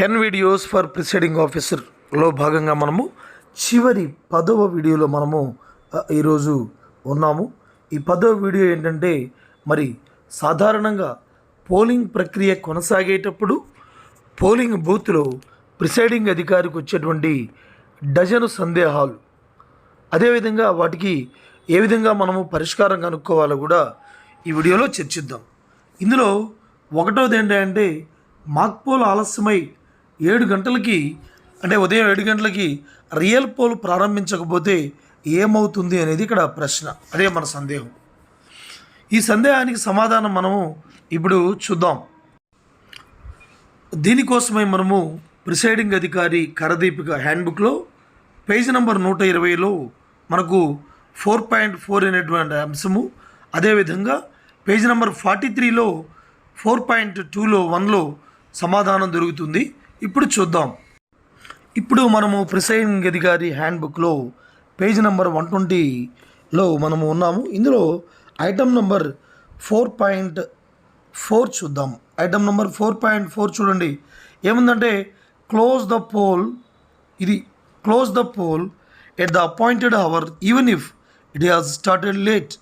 Ten videos for presiding ఆఫీసర్లో భాగంగా మనము చివరి పదవ వీడియోలో మనము ఈరోజు ఉన్నాము. ఈ పదవ వీడియో ఏంటంటే మరి సాధారణంగా పోలింగ్ ప్రక్రియ కొనసాగేటప్పుడు పోలింగ్ బూత్లో ప్రిసైడింగ్ అధికారికి వచ్చేటువంటి డజను సందేహాలు. అదేవిధంగా వాటికి ఏ విధంగా మనము పరిష్కారం కనుక్కోవాలో కూడా ఈ వీడియోలో చర్చిద్దాం. ఇందులో ఒకటోది ఏంటంటే మాక్పోల్ ఆలస్యమై ఏడు గంటలకి అంటే ఉదయం ఏడు గంటలకి రియల్ పోల్ ప్రారంభించకపోతే ఏమవుతుంది అనేది ఇక్కడ ప్రశ్న. అదే మన సందేహం. ఈ సందేహానికి సమాధానం మనము ఇప్పుడు చూద్దాం. దీనికోసమే మనము ప్రిసైడింగ్ అధికారి కరదీపిక హ్యాండ్బుక్లో పేజీ నెంబర్ నూట ఇరవైలో మనకు ఫోర్ పాయింట్ ఫోర్ అనేటువంటి అంశము అదేవిధంగా పేజీ నెంబర్ ఫార్టీ త్రీలో ఫోర్ పాయింట్ టూలో వన్లో సమాధానం దొరుకుతుంది. ఇప్పుడు చూద్దాం. ఇప్పుడు మనము ప్రిసైడింగ్ అధికారి హ్యాండ్బుక్లో పేజ్ నెంబర్ వన్ ట్వంటీలో మనము ఉన్నాము. ఇందులో item number four point four చూద్దాం. Item number four point four చూడండి. ఏముందంటే క్లోజ్ ద పోల్ ఇది close the poll at the appointed hour even if it has started late.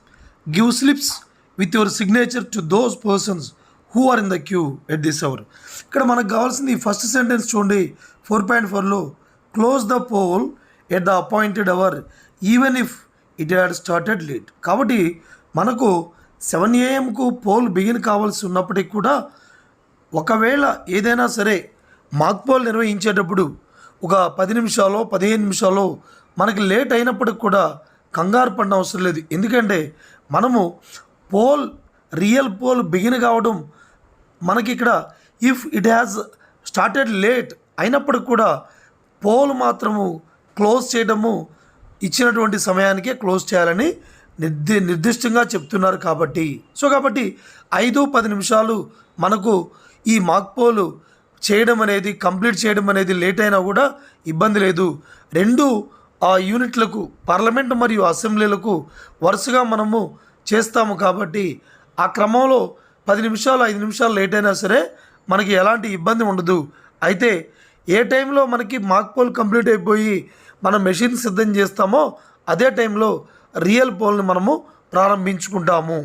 Give slips with your signature to those persons who are in the queue at this hour ఇక్కడ మనకు కావాల్సింది first sentence చూడండి. Four point ఫోర్లో close the poll at the appointed hour even if it had started late కాబట్టి మనకు seven ఏఎంకు pole begin కావాల్సి ఉన్నప్పటికీ కూడా ఒకవేళ ఏదైనా సరే మాక్ పోల్ నిర్వహించేటప్పుడు ఒక పది నిమిషాలు పదిహేను నిమిషాలు మనకి లేట్ అయినప్పటికి కూడా కంగారు పడిన అవసరం లేదు. ఎందుకంటే మనము పోల్ రియల్ పోల్ బిగిన్ కావడం మనకి ఇక్కడ if it has started late అయినప్పటికి కూడా పోల్ మాత్రము క్లోజ్ చేయడము ఇచ్చినటువంటి సమయానికే క్లోజ్ చేయాలని నిర్ది నిర్దిష్టంగా చెప్తున్నారు కాబట్టి. సో కాబట్టి ఐదు పది నిమిషాలు మనకు ఈ మాక్ పోలు చేయడం అనేది కంప్లీట్ చేయడం అనేది లేట్ అయినా కూడా ఇబ్బంది లేదు. రెండు ఆ యూనిట్లకు పార్లమెంట్ మరియు అసెంబ్లీలకు వరుసగా మనము చేస్తాము కాబట్టి ఆ క్రమంలో పది నిమిషాలు ఐదు నిమిషాలు లేట్ అయినా సరే మనకి ఎలాంటి ఇబ్బంది ఉండదు. అయితే ఏ టైంలో మనకి మాక్ పోల్ కంప్లీట్ అయిపోయి మనం మెషిన్ సిద్ధం చేస్తామో అదే టైంలో రియల్ పోల్ని మనము ప్రారంభించుకుంటాము.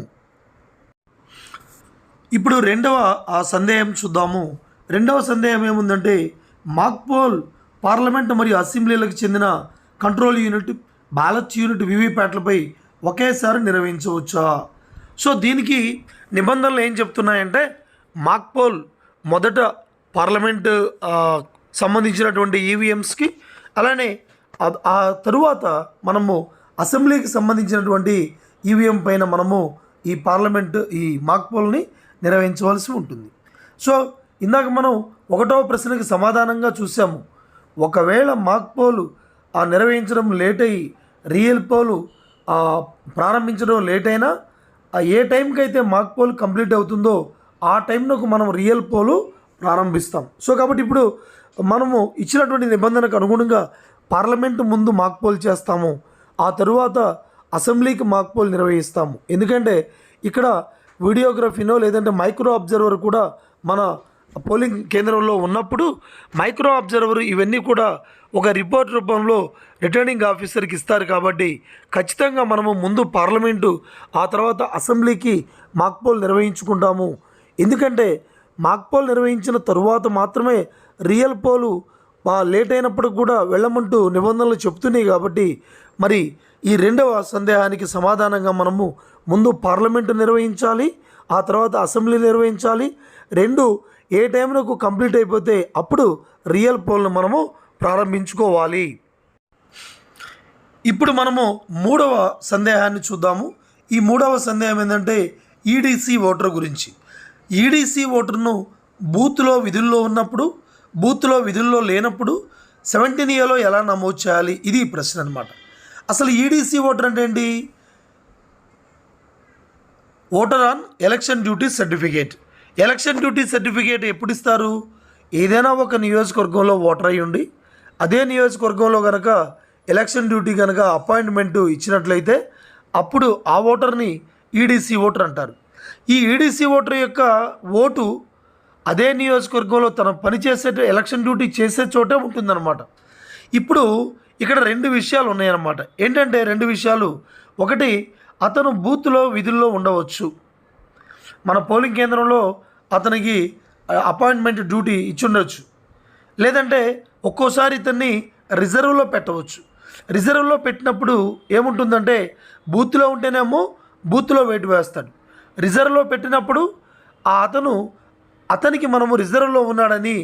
ఇప్పుడు రెండవ ఆ సందేహం చూద్దాము. రెండవ సందేహం ఏముందంటే మాక్ పోల్ పార్లమెంట్ మరియు అసెంబ్లీలకు చెందిన కంట్రోల్ యూనిట్ బ్యాలెట్ యూనిట్ వివిప్యాట్లపై ఒకేసారి నిర్వహించవచ్చా? సో దీనికి నిబంధనలు ఏం చెప్తున్నాయంటే మాక్పోల్ మొదట పార్లమెంటు సంబంధించినటువంటి ఈవీఎంస్కి అలానే ఆ- తరువాత మనము అసెంబ్లీకి సంబంధించినటువంటి ఈవీఎం పైన మనము ఈ పార్లమెంటు ఈ మాక్పోల్ని నిర్వహించవలసి ఉంటుంది. సో ఇందాక మనం ఒకటవ ప్రశ్నకి సమాధానంగా చూసాము. ఒకవేళ మాక్పోలు ఆ నిర్వహించడం లేట్ అయ్యి రియల్ పోలు ప్రారంభించడం లేట్ అయినా ఏ టైంకి అయితే మాక్ పోల్ కంప్లీట్ అవుతుందో ఆ టైంలోకి మనం రియల్ పోలు ప్రారంభిస్తాం. సో కాబట్టి ఇప్పుడు మనము ఇచ్చినటువంటి నిబంధనకు అనుగుణంగా పార్లమెంటు ముందు మాక్ పోల్ చేస్తాము. ఆ తరువాత అసెంబ్లీకి మాక్ పోల్ నిర్వహిస్తాము. ఎందుకంటే ఇక్కడ వీడియోగ్రఫీనో లేదంటే మైక్రో అబ్జర్వర్ కూడా మన పోలింగ్ కేంద్రంలో ఉన్నప్పుడు మైక్రో అబ్జర్వర్ ఇవన్నీ కూడా ఒక రిపోర్ట్ రూపంలో రిటర్నింగ్ ఆఫీసర్కి ఇస్తారు కాబట్టి ఖచ్చితంగా మనము ముందు పార్లమెంటు ఆ తర్వాత అసెంబ్లీకి మాక్ పోల్ నిర్వహించుకుంటాము. ఎందుకంటే మాక్ పోల్ నిర్వహించిన తరువాత మాత్రమే రియల్ పోలు లేట్ అయినప్పటికి కూడా వెళ్ళమంటూ నిబంధనలు చెప్తున్నాయి కాబట్టి మరి ఈ రెండవ సందేహానికి సమాధానంగా మనము ముందు పార్లమెంటు నిర్వహించాలి ఆ తర్వాత అసెంబ్లీ నిర్వహించాలి. రెండు ఏ టైంలకు కంప్లీట్ అయిపోతే అప్పుడు రియల్ పోల్ను మనము ప్రారంభించుకోవాలి. ఇప్పుడు మనము మూడవ సందేహాన్ని చూద్దాము. ఈ మూడవ సందేహం ఏంటంటే ఈడీసీ ఓటర్ గురించి. ఈడీసీ ఓటర్ను బూత్లో విధుల్లో ఉన్నప్పుడు బూత్లో విధుల్లో లేనప్పుడు సెవెంటీన్ ఇయర్లో ఎలా నమోదు చేయాలి? ఇది ప్రశ్న అనమాట అసలు ఈడీసీ ఓటర్ అంటే ఏంటి? Voter on election duty certificate. Election duty certificate ఎప్పుడు ఇస్తారు ఏదైనా ఒక నియోజకవర్గంలో ఓటర్ అయి ఉండి అదే నియోజకవర్గంలో కనుక ఎలక్షన్ డ్యూటీ కనుక అపాయింట్మెంట్ ఇచ్చినట్లయితే అప్పుడు ఆ ఓటర్ని ఈడీసీ ఓటర్ అంటారు. ఈ ఈడీసీ ఓటర్ యొక్క ఓటు అదే నియోజకవర్గంలో తన పనిచేసే ఎలక్షన్ డ్యూటీ చేసే చోటే ఉంటుందన్నమాట. ఇప్పుడు ఇక్కడ రెండు విషయాలు ఉన్నాయన్నమాట. ఏంటంటే రెండు విషయాలు. ఒకటి అతను బూత్లో విధుల్లో ఉండవచ్చు. మన పోలింగ్ కేంద్రంలో అతనికి అపాయింట్మెంట్ డ్యూటీ ఇచ్చుండొచ్చు. లేదంటే ఒక్కోసారి ఇతన్ని రిజర్వ్లో పెట్టవచ్చు. రిజర్వ్లో పెట్టినప్పుడు ఏముంటుందంటే బూత్లో ఉంటేనేమో బూత్లో వేటు వేస్తాడు. రిజర్వ్లో పెట్టినప్పుడు ఆ అతను అతనికి మనము రిజర్వ్లో ఉన్నాడని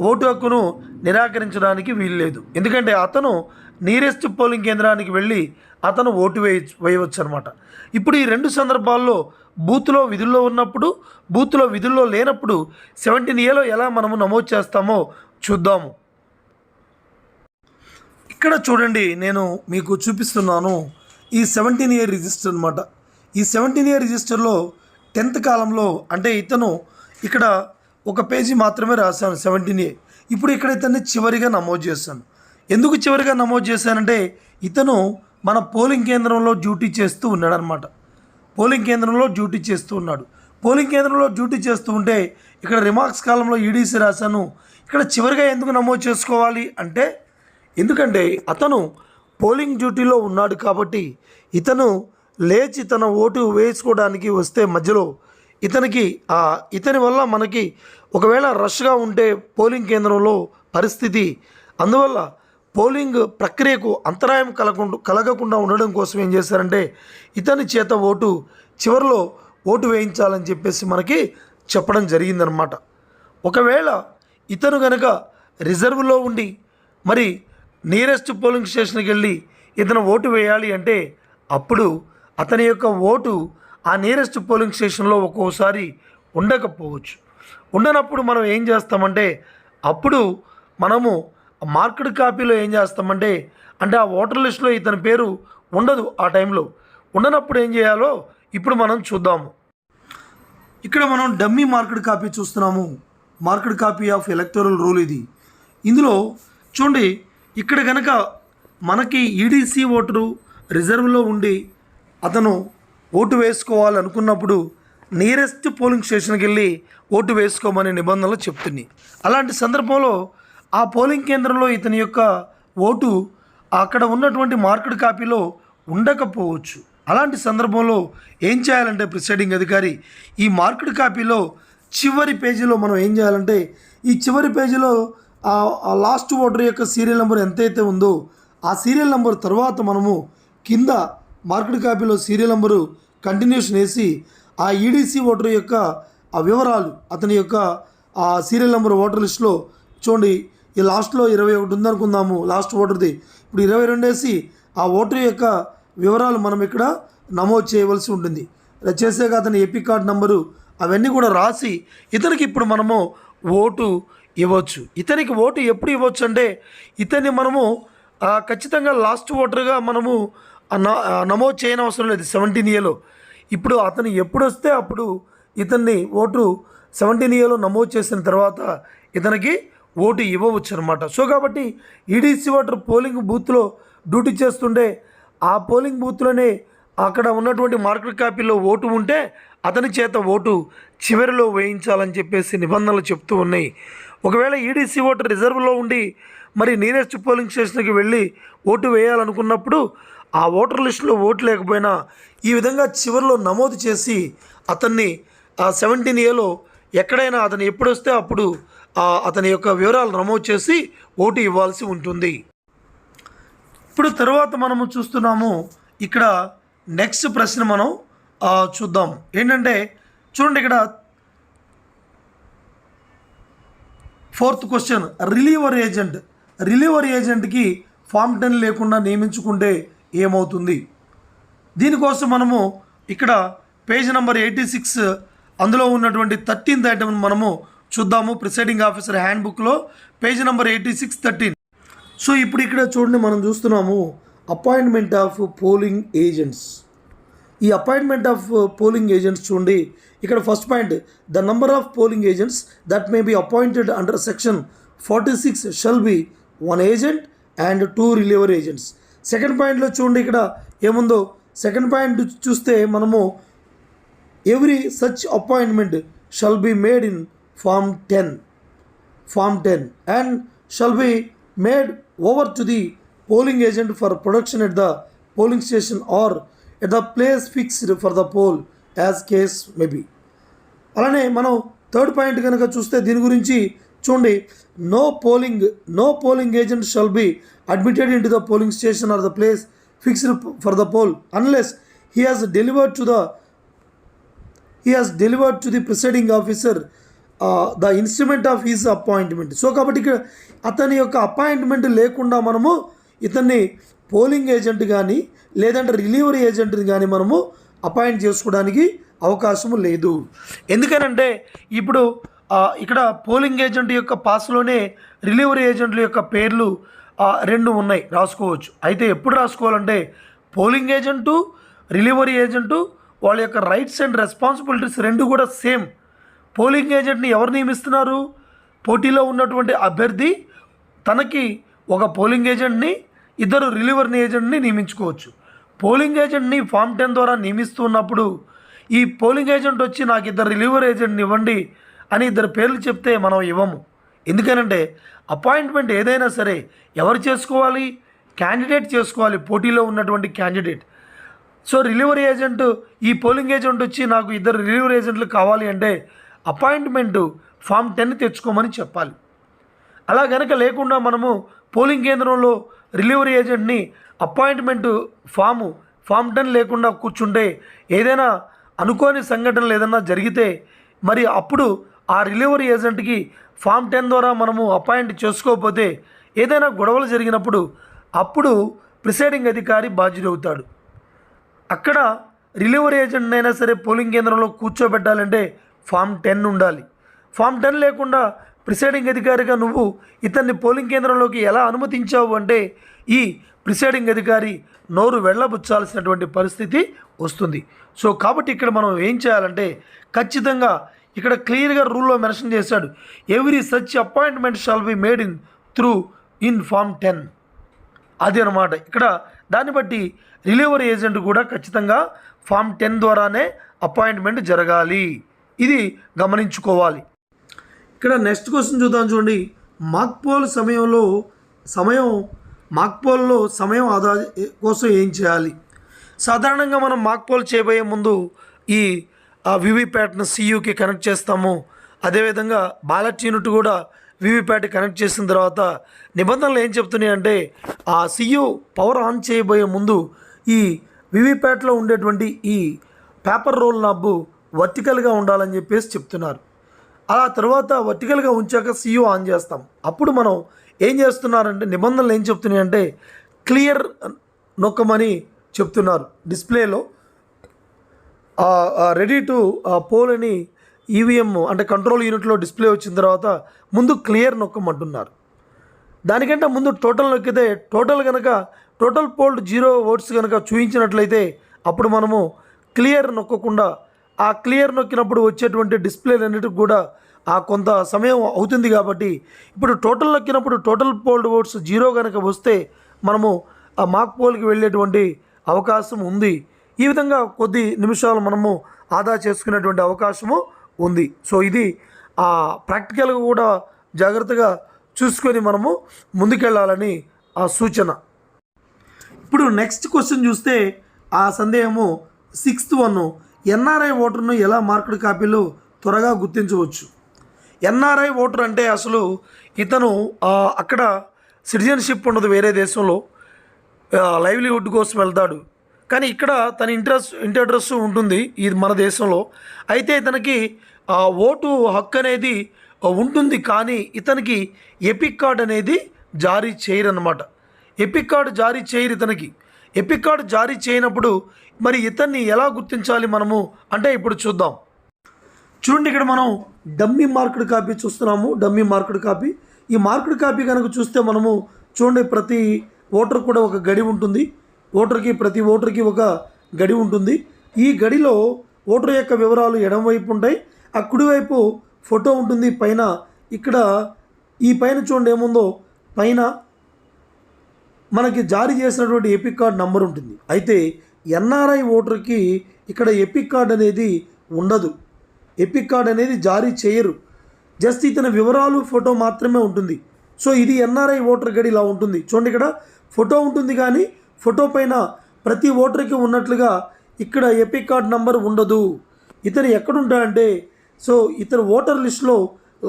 ఓటు హక్కును నిరాకరించడానికి వీల్లేదు. ఎందుకంటే అతను నియరెస్ట్ పోలింగ్ కేంద్రానికి వెళ్ళి అతను ఓటు వేయ వేయవచ్చు అనమాట ఇప్పుడు ఈ రెండు సందర్భాల్లో బూత్లో విధుల్లో ఉన్నప్పుడు బూత్లో విధుల్లో లేనప్పుడు సెవెంటీన్ ఏలో ఎలా మనము నమోదు చేస్తామో చూద్దాము. ఇక్కడ చూడండి నేను మీకు చూపిస్తున్నాను ఈ సెవెంటీన్ ఇయర్ రిజిస్టర్ అనమాట ఈ సెవెంటీన్ ఇయర్ రిజిస్టర్లో టెన్త్ కాలంలో అంటే ఇతను ఇక్కడ ఒక పేజీ మాత్రమే రాశాను సెవెంటీన్ ఏ. ఇప్పుడు ఇక్కడ ఇతన్ని చివరిగా నమోదు చేశాను. ఎందుకు చివరిగా నమోదు చేశానంటే ఇతను మన పోలింగ్ కేంద్రంలో డ్యూటీ చేస్తూ ఉన్నాడనమాట పోలింగ్ కేంద్రంలో డ్యూటీ చేస్తూ ఉన్నాడు. పోలింగ్ కేంద్రంలో డ్యూటీ చేస్తూ ఉంటే ఇక్కడ రిమార్క్స్ కాలంలో ఈడీసీ రాశాను. ఇక్కడ చివరిగా ఎందుకు నమోదు చేసుకోవాలి అంటే ఎందుకంటే అతను పోలింగ్ డ్యూటీలో ఉన్నాడు కాబట్టి ఇతను లేచి తన ఓటు వేసుకోవడానికి వస్తే మధ్యలో ఇతనికి ఆ ఇతని వల్ల మనకి ఒకవేళ రష్గా ఉంటే పోలింగ్ కేంద్రంలో పరిస్థితి. అందువల్ల పోలింగ్ ప్రక్రియకు అంతరాయం కలగకుండా కలగకుండా ఉండడం కోసం ఏం చేశారంటే ఇతని చేత ఓటు చివరిలో ఓటు వేయించాలని చెప్పేసి మనకి చెప్పడం జరిగిందనమాట ఒకవేళ ఇతను కనుక రిజర్వ్లో ఉండి మరి నియరెస్ట్ పోలింగ్ స్టేషన్కి వెళ్ళి ఇతను ఓటు వేయాలి అంటే అప్పుడు అతని యొక్క ఓటు ఆ నియరెస్ట్ పోలింగ్ స్టేషన్లో ఒక్కోసారి ఉండకపోవచ్చు. ఉండనప్పుడు మనం ఏం చేస్తామంటే అప్పుడు మనము మార్కెట్ కాపీలో ఏం చేస్తామంటే అంటే ఆ ఓటర్ లిస్టులో ఇతని పేరు ఉండదు ఆ టైంలో. ఉండనప్పుడు ఏం చేయాలో ఇప్పుడు మనం చూద్దాము. ఇక్కడ మనం డమ్మీ మార్కెట్ కాపీ చూస్తున్నాము. Market copy of electoral roll ఇది. ఇందులో చూడండి ఇక్కడ కనుక మనకి ఈడీసీ ఓటరు రిజర్వ్లో ఉండి అతను ఓటు వేసుకోవాలనుకున్నప్పుడు నియరెస్ట్ పోలింగ్ స్టేషన్కి వెళ్ళి ఓటు వేసుకోమనే నిబంధనలు చెప్తున్నాయి. అలాంటి సందర్భంలో ఆ పోలింగ్ కేంద్రంలో ఇతని యొక్క ఓటు అక్కడ ఉన్నటువంటి మార్కెట్ కాపీలో ఉండకపోవచ్చు. అలాంటి సందర్భంలో ఏం చేయాలంటే ప్రిసైడింగ్ అధికారి ఈ మార్కెట్ కాపీలో చివరి పేజీలో మనం ఏం చేయాలంటే ఈ చివరి పేజీలో ఆ లాస్ట్ ఓటర్ యొక్క సీరియల్ నెంబర్ ఎంతైతే ఉందో ఆ సీరియల్ నెంబర్ తర్వాత మనము కింద మార్కెట్ కాపీలో సీరియల్ నెంబరు కంటిన్యూషన్ వేసి ఆ ఈడీసీ ఓటర్ యొక్క ఆ వివరాలు అతని యొక్క ఆ సీరియల్ నెంబర్ ఓటర్ లిస్ట్లో చూడండి ఈ లాస్ట్లో ఇరవై ఒకటి ఉందనుకుందాము లాస్ట్ ఓటర్ది. ఇప్పుడు ఇరవై రెండు వేసి ఆ ఓటర్ యొక్క వివరాలు మనం ఇక్కడ నమోదు చేయవలసి ఉంటుంది. చేసాక అతని ఎపిక్ కార్డ్ నంబరు అవన్నీ కూడా రాసి ఇతనికి ఇప్పుడు మనము ఓటు ఇవ్వచ్చు. ఇతనికి ఓటు ఎప్పుడు ఇవ్వచ్చు అంటే ఇతన్ని మనము ఖచ్చితంగా లాస్ట్ ఓటర్గా మనము న- నమోదు చేయని అవసరం లేదు సెవెంటీన్ ఇయర్లో. ఇప్పుడు అతను ఎప్పుడు వస్తే అప్పుడు ఇతన్ని ఓటు సెవెంటీన్ ఇయర్లో నమోదు చేసిన తర్వాత ఇతనికి ఓటు ఇవ్వవచ్చు అనమాట సో కాబట్టి ఈడీసీ ఓటర్ పోలింగ్ బూత్లో డ్యూటీ చేస్తుంటే ఆ పోలింగ్ బూత్లోనే అక్కడ ఉన్నటువంటి మార్కెట్ కాపీలో ఓటు ఉంటే అతని చేత ఓటు చివరిలో వేయించాలని చెప్పేసి నిబంధనలు చెప్తూ ఉన్నాయి. ఒకవేళ ఈడీసీ ఓటు రిజర్వ్లో ఉండి మరి నీరెస్ట్ పోలింగ్ స్టేషన్కి వెళ్ళి ఓటు వేయాలనుకున్నప్పుడు ఆ ఓటర్ లిస్టులో ఓటు లేకపోయినా ఈ విధంగా చివరిలో నమోదు చేసి అతన్ని ఆ సెవెంటీన్ ఏలో ఎక్కడైనా అతను ఎప్పుడొస్తే అప్పుడు అతని యొక్క వివరాలు నమోదు చేసి ఓటు ఇవ్వాల్సి ఉంటుంది. ఇప్పుడు తర్వాత మనము చూస్తున్నాము. ఇక్కడ నెక్స్ట్ ప్రశ్న మనం చూద్దాం. ఏంటంటే చూడండి ఇక్కడ. Fourth question reliever agent reliever ఏజెంట్కి form ten లేకుండా నియమించుకుంటే ఏమవుతుంది? దీనికోసం మనము ఇక్కడ పేజ్ నెంబర్ ఎయిటీ సిక్స్ అందులో ఉన్నటువంటి థర్టీన్త్ ఐటమ్ మనము చూద్దాము. ప్రిసైడింగ్ ఆఫీసర్ హ్యాండ్ బుక్లో page number eighty six thirteen. So ఇప్పుడు ఇక్కడ చూడండి మనం చూస్తున్నాము అపాయింట్మెంట్ ఆఫ్ పోలింగ్ ఏజెంట్స్. ఈ అపాయింట్మెంట్ ఆఫ్ పోలింగ్ ఏజెంట్స్ చూడండి. ఇక్కడ first point the number of polling agents that may be appointed under section forty six shall be one agent and two reliever agents. Second పాయింట్లో చూడండి ఇక్కడ ఏముందో? Second point చూస్తే మనము every such appointment shall be made in form ten form ten and shall be made over to the polling agent for production at the polling station or at the place fixed for the poll as case may be అలానే మనం third point కనుక చూస్తే దీని గురించి చూడండి no polling no polling agent shall be admitted into the polling station or the place fixed for the poll unless he has delivered to the he has delivered to the presiding officer the instrument of his appointment so కాబట్టి ఇక్కడ అతని యొక్క appointment లేకుండా మనము ఇతన్ని polling agent కానీ లేదంటే రిలీవరీ ఏజెంట్ని కానీ మనము అపాయింట్ చేసుకోవడానికి అవకాశము లేదు. ఎందుకనంటే ఇప్పుడు ఇక్కడ పోలింగ్ ఏజెంట్ యొక్క పాస్లోనే రిలీవరీ ఏజెంట్ల యొక్క పేర్లు రెండు ఉన్నాయి రాసుకోవచ్చు. అయితే ఎప్పుడు రాసుకోవాలంటే పోలింగ్ ఏజెంటు రిలీవరీ ఏజెంటు వాళ్ళ యొక్క రైట్స్ అండ్ రెస్పాన్సిబిలిటీస్ రెండు కూడా సేమ్ పోలింగ్ ఏజెంట్ని ఎవరు నియమిస్తున్నారు? పోటీలో ఉన్నటువంటి అభ్యర్థి తనకి ఒక పోలింగ్ ఏజెంట్ని ఇద్దరు రిలీవర్ని ఏజెంట్ని నియమించుకోవచ్చు. పోలింగ్ ఏజెంట్ని ఫామ్ టెన్ ద్వారా నియమిస్తున్నప్పుడు ఈ పోలింగ్ ఏజెంట్ వచ్చి నాకు ఇద్దరు రిలీవర్ ఏజెంట్ని ఇవ్వండి అని ఇద్దరు పేర్లు చెప్తే మనం ఇవ్వము. ఎందుకనంటే అపాయింట్మెంట్ ఏదైనా సరే ఎవరు చేసుకోవాలి? క్యాండిడేట్ చేసుకోవాలి పోటీలో ఉన్నటువంటి క్యాండిడేట్. సో రిలీవరీ ఏజెంట్ ఈ పోలింగ్ ఏజెంట్ వచ్చి నాకు ఇద్దరు రిలీవర్ ఏజెంట్లు కావాలి అంటే అపాయింట్మెంట్ ఫామ్ టెన్ తెచ్చుకోమని చెప్పాలి. అలా గనక లేకుండా మనము పోలింగ్ కేంద్రంలో రిలీవరీ ఏజెంట్ని అపాయింట్మెంటు ఫాము ఫామ్ టెన్ లేకుండా కూర్చుంటే ఏదైనా అనుకోని సంఘటనలు ఏదైనా జరిగితే మరి అప్పుడు ఆ రిలీవరీ ఏజెంట్కి ఫామ్ టెన్ ద్వారా మనము అపాయింట్ చేసుకోకపోతే ఏదైనా గొడవలు జరిగినప్పుడు అప్పుడు ప్రిసైడింగ్ అధికారి బాధ్యుడవుతాడు. అక్కడ రిలీవరీ ఏజెంట్నైనా సరే పోలింగ్ కేంద్రంలో కూర్చోబెట్టాలంటే ఫామ్ టెన్ ఉండాలి. ఫామ్ టెన్ లేకుండా ప్రిసైడింగ్ అధికారిగా నువ్వు ఇతన్ని పోలింగ్ కేంద్రంలోకి ఎలా అనుమతించావు అంటే ఈ ప్రిసైడింగ్ అధికారి నోరు వెళ్ళబుచ్చాల్సినటువంటి పరిస్థితి వస్తుంది. సో కాబట్టి ఇక్కడ మనం ఏం చేయాలంటే ఖచ్చితంగా ఇక్కడ క్లియర్గా రూల్లో మెన్షన్ చేశాడు. Every such appointment shall be made in through in form ten. అది అనమాట ఇక్కడ దాన్ని బట్టి రిలీవరీ ఏజెంట్ కూడా ఖచ్చితంగా ఫామ్ టెన్ ద్వారానే అపాయింట్మెంట్ జరగాలి. ఇది గమనించుకోవాలి. ఇక్కడ నెక్స్ట్ క్వశ్చన్ చూద్దాం చూడండి. మాక్పోల్ సమయంలో సమయం మాక్పోల్లో సమయం ఆదా కోసం ఏం చేయాలి? సాధారణంగా మనం మాక్పోల్ చేయబోయే ముందు ఈ వివిప్యాట్ను సియుకి కనెక్ట్ చేస్తాము. అదేవిధంగా బ్యాలెట్ యూనిట్ కూడా వివిప్యాట్ కనెక్ట్ చేసిన తర్వాత నిబంధనలు ఏం చెప్తున్నాయి అంటే ఆ సియు పవర్ ఆన్ చేయబోయే ముందు ఈ వివిప్యాట్లో ఉండేటువంటి ఈ పేపర్ రోల్ నబ్బు వర్టికల్గా ఉండాలని చెప్పేసి చెప్తున్నారు. ఆ తర్వాత వర్టికల్గా ఉంచాక సీఈఓ ఆన్ చేస్తాం. అప్పుడు మనం ఏం చేస్తున్నారంటే నిబంధనలు ఏం చెప్తున్నాయి అంటే క్లియర్ నొక్కమని చెప్తున్నారు. డిస్ప్లేలో రెడీ టు పోల్ అని ఈవీఎం అంటే కంట్రోల్ యూనిట్లో డిస్ప్లే వచ్చిన తర్వాత ముందు క్లియర్ నొక్కమంటున్నారు. దానికంటే ముందు టోటల్ నొక్కితే టోటల్ కనుక టోటల్ పోల్డ్ జీరో ఓట్స్ కనుక చూపించినట్లయితే అప్పుడు మనము క్లియర్ నొక్కకుండా ఆ క్లియర్ నొక్కినప్పుడు వచ్చేటువంటి డిస్ప్లేలన్నిటికి కూడా ఆ కొంత సమయం అవుతుంది కాబట్టి ఇప్పుడు టోటల్ నొక్కినప్పుడు టోటల్ పోల్డ్ ఓట్స్ జీరో కనుక వస్తే మనము ఆ మాక్ పోల్కి వెళ్ళేటువంటి అవకాశం ఉంది. ఈ విధంగా కొద్ది నిమిషాలు మనము ఆదా చేసుకునేటువంటి అవకాశము ఉంది. సో ఇది ఆ ప్రాక్టికల్గా కూడా జాగ్రత్తగా చూసుకొని మనము ముందుకెళ్ళాలని ఆ సూచన. ఇప్పుడు నెక్స్ట్ క్వశ్చన్ చూస్తే ఆ సందేహము సిక్స్త్ వన్ ఎన్ఆర్ఐ ఓటర్ను ఎలా మార్కెట్ కాపీలు త్వరగా గుర్తించవచ్చు? ఎన్ఆర్ఐ ఓటర్ అంటే అసలు ఇతను అక్కడ సిటిజన్షిప్ ఉండదు వేరే దేశంలో. లైవ్లీహుడ్ కోసం వెళ్తాడు. కానీ ఇక్కడ తన ఇంట్రెస్ట్ ఇంటి అడ్రస్ ఉంటుంది ఇది మన దేశంలో. అయితే ఇతనికి ఓటు హక్కు అనేది ఉంటుంది కానీ ఇతనికి ఎపిక్ కార్డ్ అనేది జారీ చేయరన్నమాట. ఎపిక్ కార్డు జారీ చేయరు ఇతనికి. ఎపిక్ కార్డు జారీ చేయనప్పుడు మరి ఇతన్ని ఎలా గుర్తించాలి మనము? అంటే ఇప్పుడు చూద్దాం. చూడండి ఇక్కడ మనం డమ్మీ మార్కెట్ కాపీ చూస్తున్నాము. Dummy market copy. ఈ మార్కెట్ కాపీ కనుక చూస్తే మనము చూడండి ప్రతి ఓటర్ కూడా ఒక గడి ఉంటుంది. ఓటర్కి ప్రతి ఓటర్కి ఒక గడి ఉంటుంది. ఈ గడిలో ఓటర్ యొక్క వివరాలు ఎడమవైపు ఉంటాయి. ఆ కుడివైపు ఫోటో ఉంటుంది. పైన ఇక్కడ ఈ పైన చూడండి ఏముందో? పైన మనకి జారీ చేసినటువంటి ఎపిక్ కార్డ్ నంబర్ ఉంటుంది. అయితే ఎన్ఆర్ఐ ఓటర్కి ఇక్కడ ఎపిక్ కార్డ్ అనేది ఉండదు. ఎపిక్ కార్డ్ అనేది జారీ చేయరు. జస్ట్ ఇతని వివరాలు ఫోటో మాత్రమే ఉంటుంది. సో ఇది ఎన్ఆర్ఐ ఓటర్ గడి ఇలా ఉంటుంది. చూడండి ఇక్కడ ఫోటో ఉంటుంది కానీ ఫోటో పైన ప్రతి ఓటర్కి ఉన్నట్లుగా ఇక్కడ ఎపిక్ కార్డ్ నంబర్ ఉండదు. ఇతను ఎక్కడుంటాడంటే సో ఇతను ఓటర్ లిస్ట్లో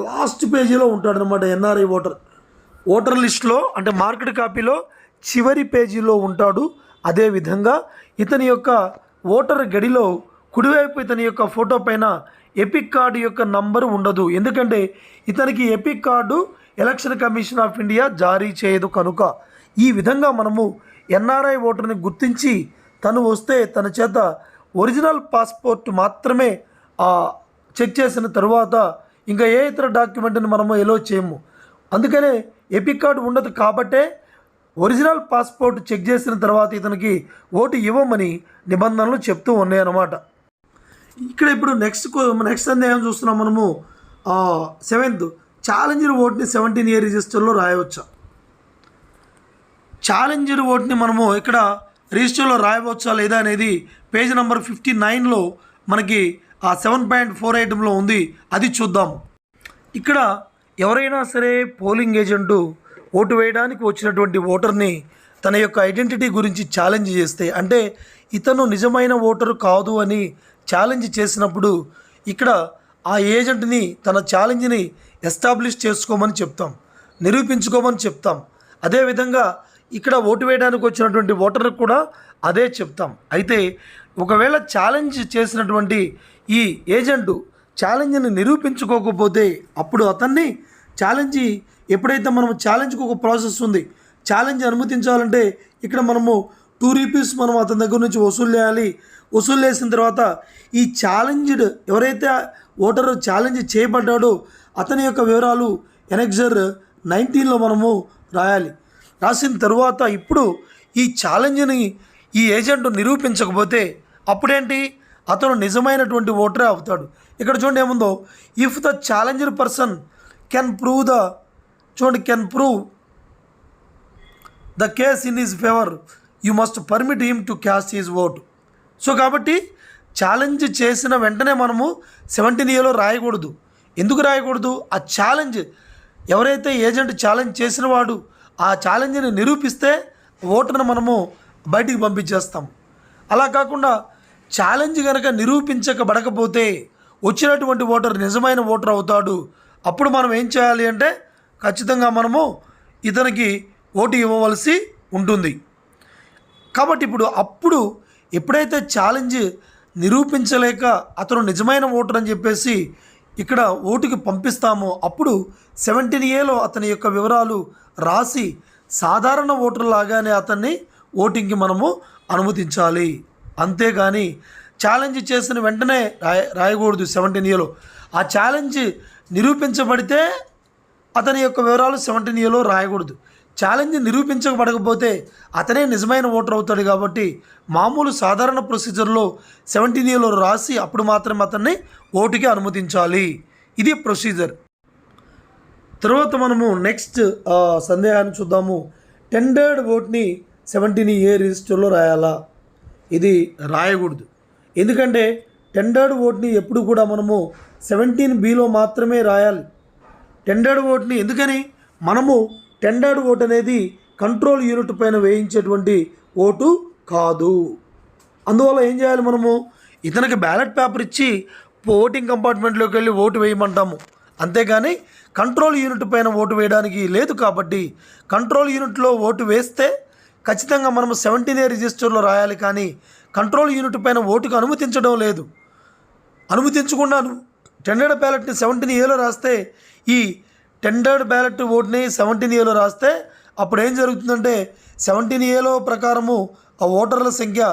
లాస్ట్ పేజీలో ఉంటాడనమాట ఎన్ఆర్ఐ ఓటర్. ఓటర్ లిస్ట్లో అంటే మార్కెట్ కాపీలో చివరి పేజీలో ఉంటాడు. అదేవిధంగా ఇతని యొక్క ఓటర్ గడిలో కుడివైపు ఇతని యొక్క ఫోటో పైన ఎపిక్ కార్డు యొక్క నంబరు ఉండదు. ఎందుకంటే ఇతనికి EPIC card election commission of India జారీ చేయదు కనుక. ఈ విధంగా మనము ఎన్ఆర్ఐ ఓటర్ని గుర్తించి తను వస్తే తన చేత ఒరిజినల్ పాస్పోర్ట్ మాత్రమే చెక్ చేసిన తరువాత ఇంకా ఏ ఇతర డాక్యుమెంట్ని మనము ఎలో చేయము. అందుకనే ఎపిక్ కార్డు ఉండదు కాబట్టే ఒరిజినల్ పాస్పోర్ట్ చెక్ చేసిన తర్వాత ఇతనికి ఓటు ఇవ్వమని నిబంధనలు చెప్తూ ఉన్నాయన్నమాట. ఇక్కడ ఇప్పుడు నెక్స్ట్ నెక్స్ట్ సందేహం చూస్తున్నాం మనము. సెవెంత్ ఛాలెంజర్ ఓట్ని సెవెంటీన్ ఇయర్ రిజిస్టర్లో రాయవచ్చా? ఛాలెంజర్ ఓట్ని మనము ఇక్కడ రిజిస్టర్లో రాయవచ్చా లేదా అనేది పేజ్ నెంబర్ ఫిఫ్టీ నైన్లో మనకి ఆ సెవెన్ పాయింట్ ఫోర్ ఐటెంలో ఉంది. అది చూద్దాము. ఇక్కడ ఎవరైనా సరే పోలింగ్ ఏజెంటు ఓటు వేయడానికి వచ్చినటువంటి ఓటర్ని తన యొక్క ఐడెంటిటీ గురించి ఛాలెంజ్ చేస్తే అంటే ఇతను నిజమైన ఓటరు కాదు అని ఛాలెంజ్ చేసినప్పుడు ఇక్కడ ఆ ఏజెంట్ని తన ఛాలెంజ్ని ఎస్టాబ్లిష్ చేసుకోమని చెప్తాం నిరూపించుకోమని చెప్తాం. అదేవిధంగా ఇక్కడ ఓటు వేయడానికి వచ్చినటువంటి ఓటర్కి కూడా అదే చెప్తాం. అయితే ఒకవేళ ఛాలెంజ్ చేసినటువంటి ఈ ఏజెంటు ఛాలెంజ్ని నిరూపించుకోకపోతే అప్పుడు అతన్ని ఛాలెంజ్ ఎప్పుడైతే మనం ఛాలెంజ్కి ఒక ప్రాసెస్ ఉంది ఛాలెంజ్ అనుమతించాలంటే ఇక్కడ మనము టూ రూపీస్ మనం అతని దగ్గర నుంచి వసూలు చేయాలి. వసూలు చేసిన తర్వాత ఈ ఛాలెంజ్డ్ ఎవరైతే ఓటర్ ఛాలెంజ్ చేయబడ్డాడో అతని యొక్క వివరాలు ఎనెక్జర్ నైన్టీన్లో మనము రాయాలి. రాసిన తర్వాత ఇప్పుడు ఈ ఛాలెంజ్ని ఈ ఏజెంట్ నిరూపించకపోతే అప్పుడేంటి? అతను నిజమైనటువంటి ఓటరే అవుతాడు. ఇక్కడ చూడండి ఏముందో? If the challenger person can prove the చూడండి can prove the case in his favour you must permit him to cast his vote so కాబట్టి ఛాలెంజ్ చేసిన వెంటనే మనము సెవెంటీన్ ఇయర్లో రాయకూడదు. ఎందుకు రాయకూడదు? ఆ ఛాలెంజ్ ఎవరైతే ఏజెంట్ ఛాలెంజ్ చేసిన వాడు ఆ ఛాలెంజ్ని నిరూపిస్తే ఓటును మనము బయటికి పంపించేస్తాం. అలా కాకుండా ఛాలెంజ్ కనుక నిరూపించకబడకపోతే వచ్చినటువంటి ఓటర్ నిజమైన ఓటర్ అవుతాడు. అప్పుడు మనం ఏం చేయాలి అంటే ఖచ్చితంగా మనము ఇతనికి ఓటు ఇవ్వవలసి ఉంటుంది. కాబట్టి ఇప్పుడు అప్పుడు ఎప్పుడైతే ఛాలెంజ్ నిరూపించలేక అతను నిజమైన ఓటర్ అని చెప్పేసి ఇక్కడ ఓటుకి పంపిస్తామో అప్పుడు సెవెంటీన్ ఏలో అతని యొక్క వివరాలు రాసి సాధారణ ఓటర్ లాగానే అతన్ని ఓటింగ్కి మనము అనుమతించాలి. అంతేగాని ఛాలెంజ్ చేసిన వెంటనే రాయ రాయకూడదు సెవెంటీన్ ఏలో ఆ ఛాలెంజ్ నిరూపించబడితే అతని యొక్క వివరాలు సెవెంటీన్ ఏలో రాయకూడదు. ఛాలెంజ్ నిరూపించబడకపోతే అతనే నిజమైన ఓటర్ అవుతాడు కాబట్టి మామూలు సాధారణ ప్రొసీజర్లో సెవెంటీన్ ఏలో రాసి అప్పుడు మాత్రమే అతన్ని ఓటుకి అనుమతించాలి. ఇది ప్రొసీజర్. తర్వాత మనము నెక్స్ట్ సందేహాన్ని చూద్దాము. టెండర్డ్ ఓట్ని సెవెంటీన్ ఏ రిజిస్టర్లో రాయాలా? ఇది రాయకూడదు. ఎందుకంటే టెండర్డ్ ఓట్ని ఎప్పుడు కూడా మనము సెవెంటీన్ బిలో మాత్రమే రాయాలి. టెండర్డ్ ఓట్ని ఎందుకని? మనము టెండర్డ్ ఓట్ అనేది కంట్రోల్ యూనిట్ పైన వేయించేటువంటి ఓటు కాదు. అందువల్ల ఏం చేయాలి మనము? ఇతనికి బ్యాలెట్ పేపర్ ఇచ్చి ఓటింగ్ కంపార్ట్మెంట్లోకి వెళ్ళి ఓటు వేయమంటాము. అంతేగాని కంట్రోల్ యూనిట్ పైన ఓటు వేయడానికి లేదు కాబట్టి కంట్రోల్ యూనిట్లో ఓటు వేస్తే ఖచ్చితంగా మనము సెవెంటీన్ ఏ రిజిస్టర్లో రాయాలి కానీ కంట్రోల్ యూనిట్ పైన ఓటుకు అనుమతించడం లేదు. అనుమతించకుండా టెండర్డ్ బ్యాలెట్ని సెవెంటీన్ ఏలో రాస్తే ఈ టెండర్డ్ బ్యాలెట్ ఓట్ని సెవెంటీన్ ఏలో రాస్తే అప్పుడు ఏం జరుగుతుందంటే సెవెంటీన్ ఏలో ప్రకారము ఆ ఓటర్ల సంఖ్య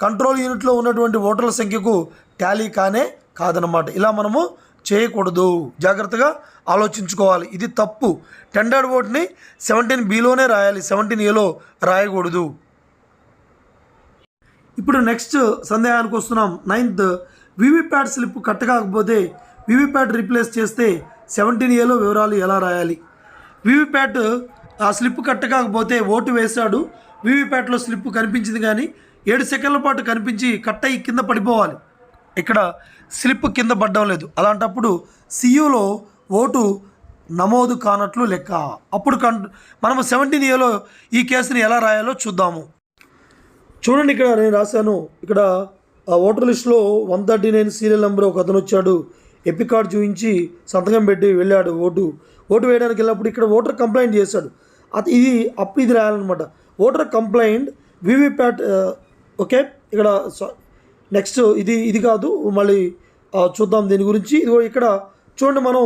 కంట్రోల్ యూనిట్లో ఉన్నటువంటి ఓటర్ల సంఖ్యకు టాలీ కానే కాదనమాట ఇలా మనము చేయకూడదు. జాగ్రత్తగా ఆలోచించుకోవాలి. ఇది తప్పు. టెండర్డ్ ఓట్ని సెవెంటీన్ బిలోనే రాయాలి. సెవెంటీన్ ఏలో రాయకూడదు. ఇప్పుడు నెక్స్ట్ సందేహానికి వస్తున్నాం. నైన్త్ వివిప్యాట్ స్లిప్ కట్ కాకపోతే వివిప్యాట్ రీప్లేస్ చేస్తే సెవెంటీన్ ఏలో వివరాలు ఎలా రాయాలి? వీవీప్యాట్ ఆ స్లిప్ కట్టకపోతే ఓటు వేశాడు. వీవీప్యాట్లో స్లిప్ కనిపించింది కానీ ఏడు సెకండ్ల పాటు కనిపించి కట్ అయ్యి కింద పడిపోవాలి. ఇక్కడ స్లిప్ కింద పడడం లేదు. అలాంటప్పుడు సియులో ఓటు నమోదు కానట్లు లెక్క. అప్పుడు కన్ మనము సెవెంటీన్ ఏలో ఈ కేసుని ఎలా రాయాలో చూద్దాము. చూడండి ఇక్కడ నేను రాశాను. ఇక్కడ ఓటర్ లిస్టులో one thirty nine serial number ఒక అతను వచ్చాడు. ఎపిక్ కార్డు చూపించి సంతకం పెట్టి వెళ్ళాడు ఓటు. ఓటు వేయడానికి వెళ్ళినప్పుడు ఇక్కడ ఓటర్ కంప్లైంట్ చేశాడు. అది ఇది అప్పు ఇది రాయాలన్నమాట. ఓటర్ కంప్లైంట్ వివిప్యాట్ ఓకే ఇక్కడ నెక్స్ట్ ఇది ఇది కాదు మళ్ళీ చూద్దాం దీని గురించి. ఇదిగో ఇక్కడ చూడండి మనం.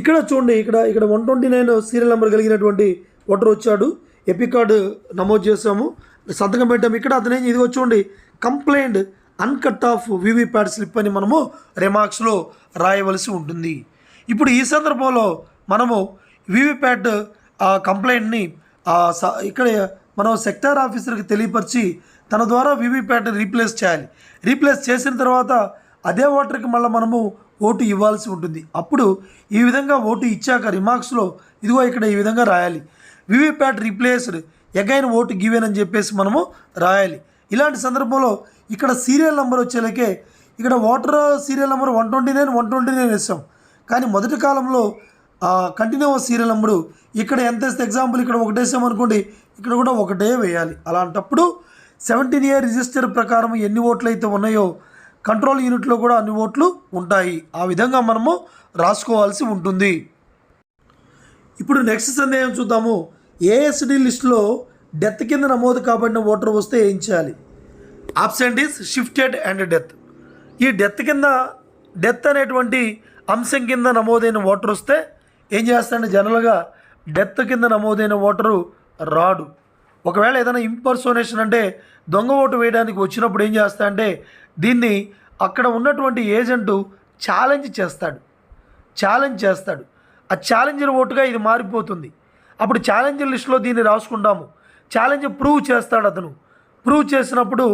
ఇక్కడ చూడండి ఇక్కడ ఇక్కడ one twenty nine serial number కలిగినటువంటి ఓటర్ వచ్చాడు. ఎపిక్ కార్డు నమోదు చేసాము సంతకం పెట్టాము. ఇక్కడ అతను ఇదిగో చూడండి complaint uncut of VVPAT slip అని మనము రిమార్క్స్లో రాయవలసి ఉంటుంది. ఇప్పుడు ఈ సందర్భంలో మనము వివిప్యాట్ కంప్లైంట్ని ఇక్కడ మనం సెక్టార్ ఆఫీసర్కి తెలియపరిచి తన ద్వారా వివిప్యాట్ని రీప్లేస్ చేయాలి. రీప్లేస్ చేసిన తర్వాత అదే ఓటర్కి మళ్ళీ మనము ఓటు ఇవ్వాల్సి ఉంటుంది. అప్పుడు ఈ విధంగా ఓటు ఇచ్చాక రిమార్క్స్లో ఇదిగో ఇక్కడ ఈ విధంగా రాయాలి. VVPAT replaced again vote given అని చెప్పేసి మనము రాయాలి. ఇలాంటి సందర్భంలో ఇక్కడ సీరియల్ నెంబర్ వచ్చేలకే ఇక్కడ voter serial number one twenty nine one twenty nine ఇస్తాం కానీ మొదటి కాలంలో కంటిన్యూస్ సీరియల్ నెంబరు ఇక్కడ ఎంత వేస్తే ఎగ్జాంపుల్ ఇక్కడ ఒకటే అనుకోండి ఇక్కడ కూడా ఒకటే వేయాలి. అలాంటప్పుడు సెవెంటీన్ ఇయర్ రిజిస్టర్ ప్రకారం ఎన్ని ఓట్లు అయితే ఉన్నాయో కంట్రోల్ యూనిట్లో కూడా అన్ని ఓట్లు ఉంటాయి. ఆ విధంగా మనము రాసుకోవాల్సి ఉంటుంది. ఇప్పుడు నెక్స్ట్ సందేహం చూద్దాము. ఏఎస్డి లిస్టులో డెత్ కింద నమోదు కాబడిన ఓటర్ వస్తే ఏం చేయాలి? Absent is shifted and death ఈ డెత్ కింద డెత్ అనేటువంటి అంశం కింద నమోదైన ఓటర్ వస్తే ఏం చేస్తాడంటే జనరల్గా డెత్ కింద నమోదైన ఓటరు రాడు. ఒకవేళ ఏదైనా ఇంపర్సోనేషన్ అంటే దొంగ ఓటు వేయడానికి వచ్చినప్పుడు ఏం చేస్తా అంటే దీన్ని అక్కడ ఉన్నటువంటి ఏజెంటు ఛాలెంజ్ చేస్తాడు. ఛాలెంజ్ చేస్తాడు. ఆ ఛాలెంజర్ ఓటుగా ఇది మారిపోతుంది. అప్పుడు ఛాలెంజర్ లిస్టులో దీన్ని రాసుకుంటాము. ఛాలెంజ్ ప్రూవ్ చేస్తాడు అతను. ప్రూవ్ చేసినప్పుడు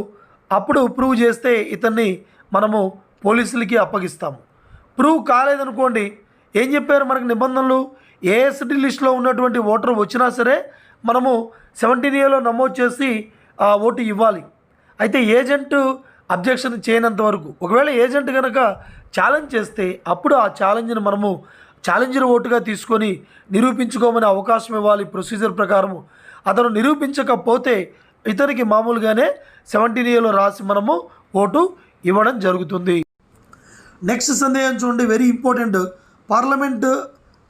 అప్పుడు ప్రూవ్ చేస్తే ఇతన్ని మనము పోలీసులకి అప్పగిస్తాము. ప్రూవ్ కాలేదనుకోండి ఏం చెప్పారు మనకు నిబంధనలు? ఏఎస్డి లిస్టులో ఉన్నటువంటి ఓటర్ వచ్చినా సరే మనము సెవెంటీన్ ఏలో నమోదు చేసి ఆ ఓటు ఇవ్వాలి. అయితే ఏజెంట్ అబ్జెక్షన్ చేయనంత వరకు ఒకవేళ ఏజెంట్ కనుక ఛాలెంజ్ చేస్తే అప్పుడు ఆ ఛాలెంజ్ని మనము ఛాలెంజర్ ఓటుగా తీసుకొని నిరూపించుకోమని అవకాశం ఇవ్వాలి ప్రొసీజర్ ప్రకారము. అతను నిరూపించకపోతే ఇతనికి మామూలుగానే సెవెంటీన్ ఏలో రాసి మనము ఓటు ఇవ్వడం జరుగుతుంది. నెక్స్ట్ సందేహం చూడండి. వెరీ ఇంపార్టెంట్ పార్లమెంట్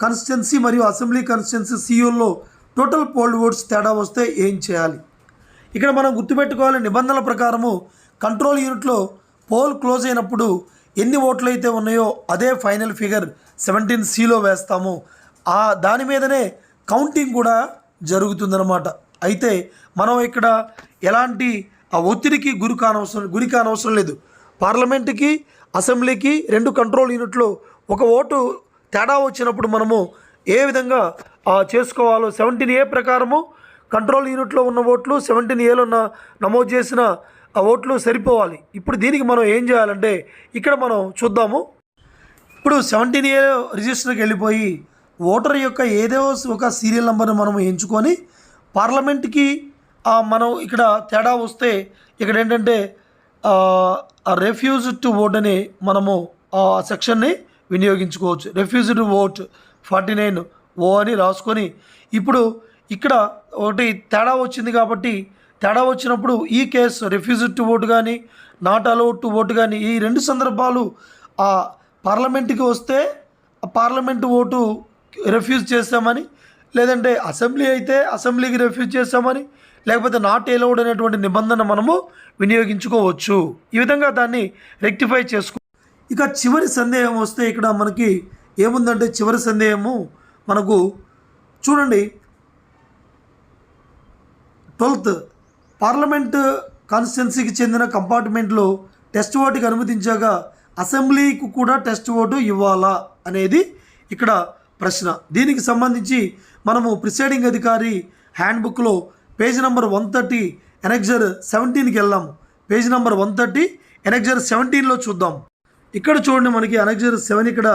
కాన్స్టిట్యున్సీ మరియు అసెంబ్లీ కాన్స్టిట్యున్సీ సీఓల్లో టోటల్ పోల్డ్ ఓట్స్ తేడా వస్తే ఏం చేయాలి? ఇక్కడ మనం గుర్తుపెట్టుకోవాలి నిబంధనల ప్రకారము కంట్రోల్ యూనిట్లో పోల్ క్లోజ్ అయినప్పుడు ఎన్ని ఓట్లు అయితే ఉన్నాయో అదే ఫైనల్ ఫిగర్ సెవెంటీన్ సిలో వేస్తాము. ఆ దాని మీదనే కౌంటింగ్ కూడా జరుగుతుందన్నమాట. అయితే మనం ఇక్కడ ఎలాంటి ఆ ఒత్తిడికి గురి కానవసరం గురి కానవసరం లేదు. పార్లమెంటుకి అసెంబ్లీకి రెండు కంట్రోల్ యూనిట్లో ఒక ఓటు తేడా వచ్చినప్పుడు మనము ఏ విధంగా చేసుకోవాలో సెవెంటీన్ ఏ ప్రకారము కంట్రోల్ యూనిట్లో ఉన్న ఓట్లు సెవెంటీన్ ఏలో ఉన్న నమోదు చేసిన ఆ ఓట్లు సరిపోవాలి. ఇప్పుడు దీనికి మనం ఏం చేయాలంటే ఇక్కడ మనం చూద్దాము. ఇప్పుడు సెవెంటీన్ ఏ రిజిస్టర్కి వెళ్ళిపోయి ఓటర్ యొక్క ఏదో ఒక సీరియల్ నెంబర్ని మనం ఎంచుకొని పార్లమెంట్కి మనం ఇక్కడ తేడా వస్తే ఇక్కడ ఏంటంటే రెఫ్యూజ్ టు ఓట్ అని మనము ఆ సెక్షన్ని వినియోగించుకోవచ్చు. Refuse to vote forty nine O అని రాసుకొని ఇప్పుడు ఇక్కడ ఒకటి తేడా వచ్చింది కాబట్టి తేడా వచ్చినప్పుడు ఈ కేసు రిఫ్యూజ్ టు ఓటు కానీ నాట్ అలౌడ్ టు ఓటు కానీ ఈ రెండు సందర్భాలు ఆ పార్లమెంట్కి వస్తే పార్లమెంటు పార్లమెంట్ ఓటు రిఫ్యూజ్ చేస్తామని లేదంటే అసెంబ్లీ అయితే అసెంబ్లీకి రిఫ్యూజ్ చేస్తామని లేకపోతే నాట్ ఎలౌడ్ అనేటువంటి నిబంధన మనము వినియోగించుకోవచ్చు. ఈ విధంగా దాన్ని రెక్టిఫై చేసుకో ఇక చివరి సందేహం వస్తే ఇక్కడ మనకి ఏముందంటే చివరి సందేహము మనకు చూడండి. ట్వెల్త్ పార్లమెంట్ కాన్స్టిట్యున్సీకి చెందిన కంపార్ట్మెంట్లో టెస్ట్ ఓటుకి అనుమతించాక అసెంబ్లీకి కూడా టెస్ట్ ఓటు ఇవ్వాలా అనేది ఇక్కడ ప్రశ్న. దీనికి సంబంధించి మనము ప్రిసైడింగ్ అధికారి హ్యాండ్బుక్లో page number one thirty annexure సెవెంటీన్కి వెళ్ళాము page number one thirty annexure సెవెంటీన్లో చూద్దాం. ఇక్కడ చూడండి మనకి అనెక్జర్ సెవెన్ ఇక్కడ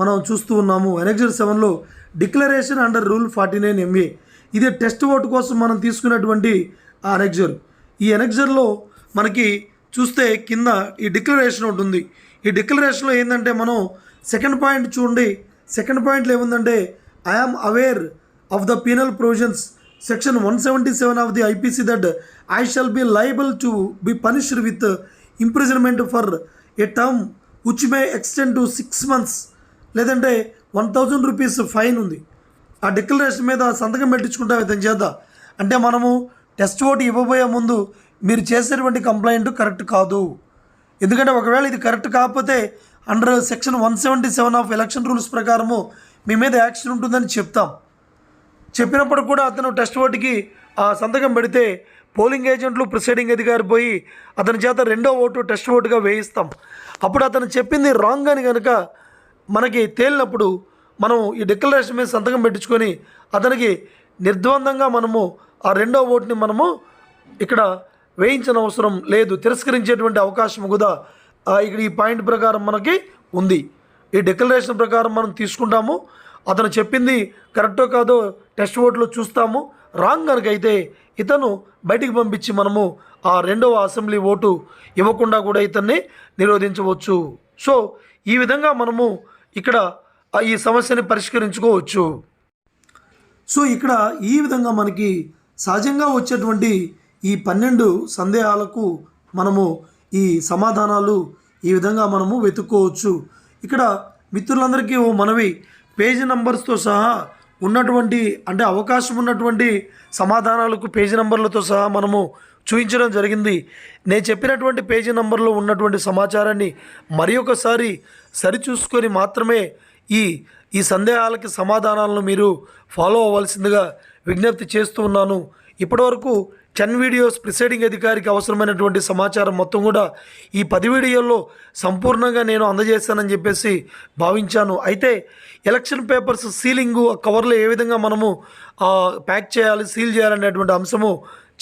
మనం చూస్తూ ఉన్నాము. ఎనెక్జర్ సెవెన్లో declaration under rule forty nine MA ఇది టెస్ట్ ఓటు కోసం మనం తీసుకున్నటువంటి ఆ ఎనెక్జర్ ఈ ఎనెక్జర్లో మనకి చూస్తే కింద ఈ డిక్లరేషన్ ఉంటుంది ఈ డిక్లరేషన్లో ఏంటంటే మనం సెకండ్ పాయింట్ చూడండి. సెకండ్ పాయింట్లో ఏముందంటే I am aware of the penal provisions section one seventy seven of the IPC that I shall be liable to be punished with imprisonment for a term which may extend to six months లేదంటే one thousand rupees fine ఉంది. ఆ declaration మీద సంతకం పెట్టించుకుంటాం విధం చేద్ద. అంటే మనము test vote ఇవ్వబోయే ముందు మీరు చేసేటువంటి కంప్లైంట్ కరెక్ట్ కాదు. ఎందుకంటే ఒకవేళ ఇది కరెక్ట్ కాకపోతే under section one seventy seven of election rules ప్రకారము మీ మీద యాక్షన్ ఉంటుందని చెప్తాం. చెప్పినప్పుడు కూడా అతను టెస్ట్ ఓటుకి ఆ సంతకం పెడితే పోలింగ్ ఏజెంట్లు ప్రిసైడింగ్ అధికారి పోయి అతని చేత రెండో ఓటు టెస్ట్ ఓటుగా వేయిస్తాం. అప్పుడు అతను చెప్పింది రాంగ్ అని కనుక మనకి తేలినప్పుడు మనం ఈ డిక్లరేషన్ మీద సంతకం పెట్టించుకొని అతనికి నిర్ద్వందంగా మనము ఆ రెండో ఓటుని మనము ఇక్కడ వేయించిన అవసరం లేదు తిరస్కరించేటువంటి అవకాశం కూడా ఇక్కడ ఈ పాయింట్ ప్రకారం మనకి ఉంది. ఈ డిక్లరేషన్ ప్రకారం మనం తీసుకుంటాము. అతను చెప్పింది కరెక్టో కాదో టెస్ట్ ఓట్లో చూస్తాము. రాంగ్ కనుక అయితే ఇతను బయటికి పంపించి మనము ఆ రెండవ అసెంబ్లీ ఓటు ఇవ్వకుండా కూడా ఇతన్ని నిరోధించవచ్చు. సో ఈ విధంగా మనము ఇక్కడ ఈ సమస్యని పరిష్కరించుకోవచ్చు. సో ఇక్కడ ఈ విధంగా మనకి సహజంగా వచ్చేటువంటి ఈ పన్నెండు సందేహాలకు మనము ఈ సమాధానాలు ఈ విధంగా మనము వెతుక్కోవచ్చు. ఇక్కడ మిత్రులందరికీ ఓ మనవి పేజీ నంబర్స్తో సహా ఉన్నటువంటి అంటే అవకాశం ఉన్నటువంటి సమాధానాలకు పేజీ నంబర్లతో సహా మనము చూపించడం జరిగింది. నేను చెప్పినటువంటి పేజీ నంబర్లో ఉన్నటువంటి సమాచారాన్ని మరి ఒకసారి సరిచూసుకొని మాత్రమే ఈ ఈ సందేహాలకి సమాధానాలను మీరు ఫాలో అవ్వాల్సిందిగా విజ్ఞప్తి చేస్తూ ఉన్నాను. ఇప్పటివరకు టెన్ వీడియోస్ ప్రిసైడింగ్ అధికారికి అవసరమైనటువంటి సమాచారం మొత్తం కూడా ఈ పది వీడియోల్లో సంపూర్ణంగా నేను అందజేస్తానని చెప్పేసి భావించాను. అయితే ఎలక్షన్ పేపర్స్ సీలింగు ఆ ఏ విధంగా మనము ప్యాక్ చేయాలి సీల్ చేయాలనేటువంటి అంశము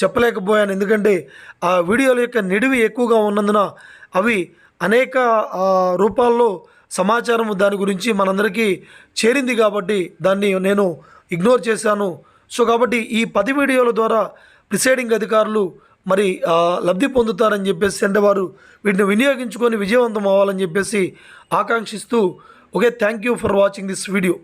చెప్పలేకపోయాను. ఎందుకంటే ఆ వీడియోల యొక్క నిడివి ఎక్కువగా ఉన్నందున అవి అనేక రూపాల్లో సమాచారం దాని గురించి మనందరికీ చేరింది కాబట్టి దాన్ని నేను ఇగ్నోర్ చేశాను. సో కాబట్టి ఈ పది వీడియోల ద్వారా ప్రిసైడింగ్ అధికారులు మరి లబ్ధి పొందుతారని చెప్పేసి అంటే వారు వీటిని వినియోగించుకొని విజయవంతం అవ్వాలని చెప్పేసి ఆకాంక్షిస్తూ okay thank you for watching this video